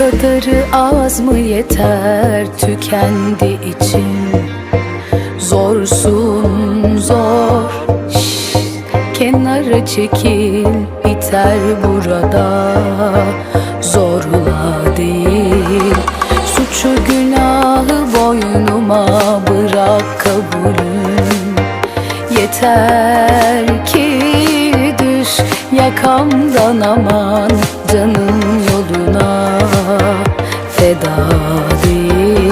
kadarı az mı yeter tükendi için? Zorsun zor. Şş, Kenara çekil biter burada. Zorla değil. Suçu günahı boynuma bırak kabulüm. Yeter ki düş yakamdan aman Canın আমাদের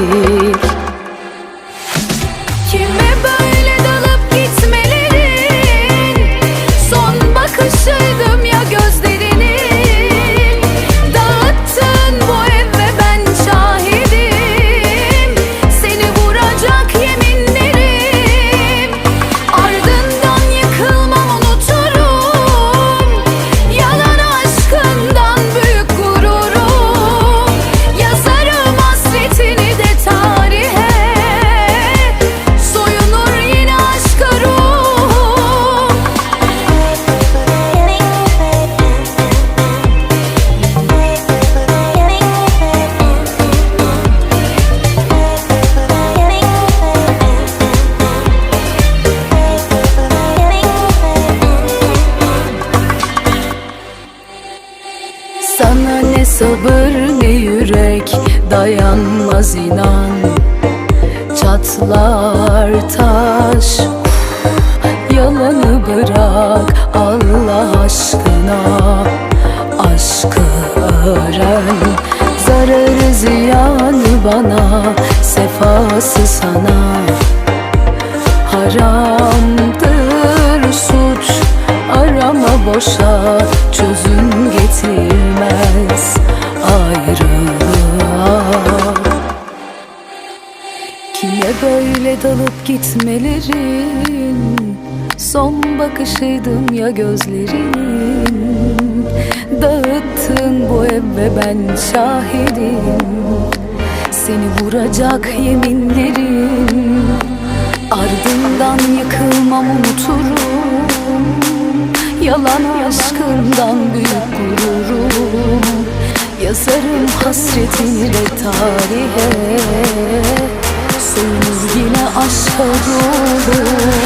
sabır ne yürek dayanmaz inan. Çatlar taş Yalanı bırak Allah aşkına. Aşkı öğren Zararı ziyanı bana Sefası sana. Haramdır böyle dalıp gitmelerin Son bakışıydım ya gözlerin. Dağıttın bu ev ve ben şahidim. Seni vuracak yeminlerim. Ardından yıkılmam unuturum. Yalan aşkından büyük gururum. Yazarım hasretini de tarihe Yine aşka Kime